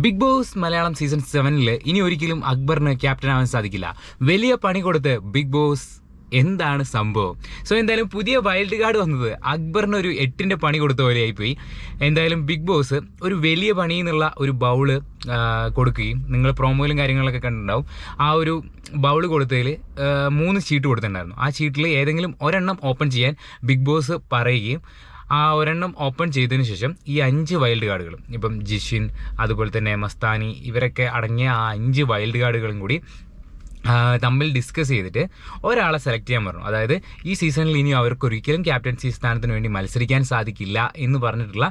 Big boss Malayalam season സെവനിൽ ഇനി ഒരിക്കലും അക്ബറിന് ക്യാപ്റ്റൻ ആവാൻ സാധിക്കില്ല. വലിയ പണി കൊടുത്ത് ബിഗ് ബോസ് എന്താണ് സംഭവം? സോ എന്തായാലും പുതിയ വൈൽഡ് കാർഡ് വന്നത് അക്ബറിന് ഒരു എട്ടിന്റെ പണി കൊടുത്ത പോലെ പോലെയായിപ്പോയി. എന്തായാലും ബിഗ് ബോസ് ഒരു വലിയ പണി എന്നുള്ള ഒരു ബൗൾ കൊടുക്കുകയും നിങ്ങൾ പ്രോമോയിലും കാര്യങ്ങളൊക്കെ കണ്ടിട്ടുണ്ടാവും. ആ ഒരു ബൗൾ കൊടുത്തതിൽ മൂന്ന് ചീട്ട് കൊടുത്തിട്ടുണ്ടായിരുന്നു. ആ ചീട്ടിൽ ഏതെങ്കിലും ഒരെണ്ണം ഓപ്പൺ ചെയ്യാൻ ബിഗ് ബോസ് പറയുകയും ആ ഒരെണ്ണം ഓപ്പൺ ചെയ്തതിന് ശേഷം ഈ അഞ്ച് വൈൽഡ് കാർഡുകളും ഇപ്പം ജിഷിൻ അതുപോലെ തന്നെ മസ്താനി ഇവരൊക്കെ അടങ്ങിയ ആ അഞ്ച് വൈൽഡ് കാർഡുകളും കൂടി തമ്മിൽ ഡിസ്കസ് ചെയ്തിട്ട് ഒരാളെ സെലക്ട് ചെയ്യാൻ പറഞ്ഞു. അതായത് ഈ സീസണിൽ ഇനി അവർക്ക് ഒരിക്കലും ക്യാപ്റ്റൻസി സ്ഥാനത്തിന് വേണ്ടി മത്സരിക്കാൻ സാധിക്കില്ല എന്ന് പറഞ്ഞിട്ടുള്ള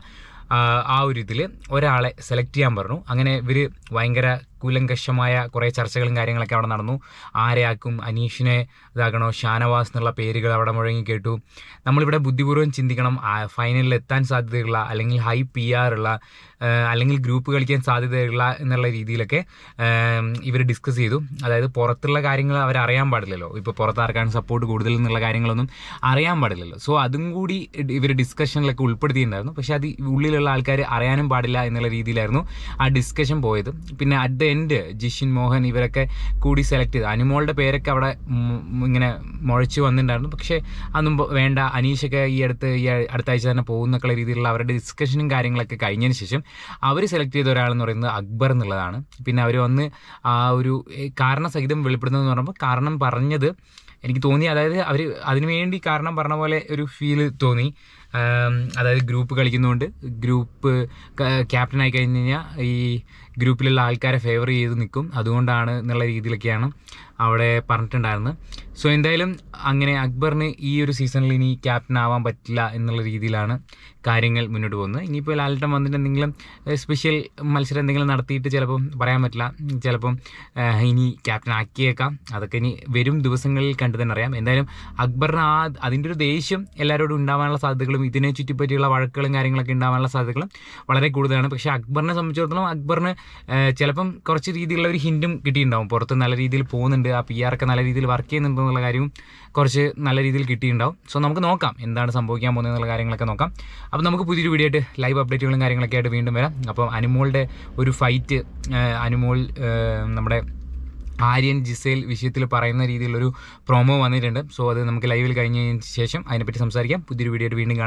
ആ, ഒരു ഇതിൽ ഒരാളെ സെലക്ട് ചെയ്യാൻ പറഞ്ഞു. അങ്ങനെ ഇവർ ഭയങ്കര കൂലങ്കഷമായ കുറേ ചർച്ചകളും കാര്യങ്ങളൊക്കെ അവിടെ നടന്നു. ആരെയാക്കും അനീഷിനെ ഇതാക്കണോ? ഷാനവാസ് എന്നുള്ള പേരുകൾ അവിടെ മുഴങ്ങി കേട്ടു. നമ്മളിവിടെ ബുദ്ധിപൂർവം ചിന്തിക്കണം. ഫൈനലിൽ എത്താൻ സാധ്യതയുള്ള അല്ലെങ്കിൽ ഹൈ പി ആർ ഉള്ള അല്ലെങ്കിൽ ഗ്രൂപ്പ് കളിക്കാൻ സാധ്യതയുള്ള എന്നുള്ള രീതിയിലൊക്കെ ഇവർ ഡിസ്കസ് ചെയ്തു. അതായത് പുറത്തുള്ള കാര്യങ്ങൾ അവർ അറിയാൻ പാടില്ലല്ലോ. ഇപ്പോൾ പുറത്ത് ആർക്കാണ് സപ്പോർട്ട് കൂടുതൽ എന്നുള്ള കാര്യങ്ങളൊന്നും അറിയാൻ പാടില്ലല്ലോ. സോ അതും കൂടി ഇവർ ഡിസ്കഷനിലൊക്കെ ഉൾപ്പെടുത്തിയിട്ടുണ്ടായിരുന്നു. പക്ഷേ അത് ഉള്ളിലുള്ള ആൾക്കാർ അറിയാനും പാടില്ല എന്നുള്ള രീതിയിലായിരുന്നു ആ ഡിസ്കഷൻ പോയത്. പിന്നെ at the end Jishin Mohan ഇവരൊക്കെ കൂടി സെലക്ട് ചെയ്ത്. അനുമോളുടെ പേരൊക്കെ അവിടെ ഇങ്ങനെ മുഴച്ചു വന്നിട്ടുണ്ടായിരുന്നു. പക്ഷേ അതൊന്നും വേണ്ട. അനീഷൊക്കെ ഈ അടുത്ത് ഈ അടുത്ത ആഴ്ച തന്നെ പോകുന്നൊക്കെയുള്ള രീതിയിലുള്ള അവരുടെ ഡിസ്കഷനും കാര്യങ്ങളൊക്കെ കഴിഞ്ഞതിന് ശേഷം അവർ സെലക്ട് ചെയ്ത ഒരാളെന്ന് പറയുന്നത് അക്ബർ എന്നുള്ളതാണ്. പിന്നെ അവർ വന്ന് ആ ഒരു കാരണസഹിതം വെളിപ്പെടുന്നതെന്ന് പറയുമ്പോൾ കാരണം പറഞ്ഞത് എനിക്ക് തോന്നി. അതായത് അവർ അതിനുവേണ്ടി കാരണം പറഞ്ഞ പോലെ ഒരു ഫീൽ തോന്നി. അതായത് ഗ്രൂപ്പ് കളിക്കുന്നതുകൊണ്ട് ഗ്രൂപ്പ് ക്യാപ്റ്റനായി കഴിഞ്ഞ് കഴിഞ്ഞാൽ ഈ ഗ്രൂപ്പിലുള്ള ആൾക്കാരെ ഫേവർ ചെയ്ത് നിൽക്കും. അതുകൊണ്ടാണ് എന്നുള്ള രീതിയിലൊക്കെയാണ് അവിടെ പറഞ്ഞിട്ടുണ്ടായിരുന്നു. സോ എന്തായാലും അങ്ങനെ അക്ബറിന് ഈ ഒരു സീസണിൽ ഇനി ക്യാപ്റ്റൻ ആവാൻ പറ്റില്ല എന്നുള്ള രീതിയിലാണ് കാര്യങ്ങൾ മുന്നോട്ട് പോകുന്നത്. ഇനിയിപ്പോൾ ലാലിട്ടം വന്നിട്ട് എന്തെങ്കിലും സ്പെഷ്യൽ മത്സരം എന്തെങ്കിലും നടത്തിയിട്ട് ചിലപ്പം പറയാൻ പറ്റില്ല. ചിലപ്പം ഇനി ക്യാപ്റ്റൻ ആക്കിയേക്കാം. അതൊക്കെ ഇനി വരും ദിവസങ്ങളിൽ കണ്ടു തന്നെ അറിയാം. എന്തായാലും അക്ബറിന് ആ അതിന്റെ ഒരു ദേഷ്യം എല്ലാവരോടും ഉണ്ടാവാനുള്ള സാധ്യതകളും ഇതിനെ ചുറ്റിപ്പറ്റിയുള്ള വഴക്കുകളും കാര്യങ്ങളൊക്കെ ഉണ്ടാവാനുള്ള സാധ്യതകളും വളരെ കൂടുതലാണ്. പക്ഷേ അക്ബറിനെ സംബന്ധിച്ചിടത്തോളം അക്ബറിന് ചിലപ്പം കുറച്ച് രീതിയിലുള്ള ഒരു ഹിന്റും കിട്ടിയിട്ടുണ്ടാവും. പുറത്ത് നല്ല രീതിയിൽ പോകുന്നുണ്ട്. ആ പി ആർ ഒക്കെ നല്ല രീതിയിൽ വർക്ക് ചെയ്യുന്നുണ്ടെന്നുള്ള കാര്യവും കുറച്ച് നല്ല രീതിയിൽ കിട്ടിയിട്ടുണ്ടാവും. സോ നമുക്ക് നോക്കാം എന്താണ് സംഭവിക്കാൻ പോകുന്നത് എന്നുള്ള കാര്യങ്ങളൊക്കെ നോക്കാം. അപ്പോൾ നമുക്ക് പുതിയൊരു വീഡിയോ ആയിട്ട് ലൈവ് അപ്ഡേറ്റുകളും കാര്യങ്ങളൊക്കെ ആയിട്ട് വീണ്ടും വരാം. അപ്പോൾ അനുമോളുടെ ഒരു ഫൈറ്റ് അനുമോൾ നമ്മുടെ ആര്യൻ ജിസേൽ വിഷയത്തിൽ പറയുന്ന രീതിയിലുള്ളൊരു പ്രോമോ വന്നിട്ടുണ്ട്. സോ അത് നമുക്ക് ലൈവിൽ കഴിഞ്ഞതിന് ശേഷം അതിനെപ്പറ്റി സംസാരിക്കാം. പുതിയൊരു വീഡിയോ ആയിട്ട് വീണ്ടും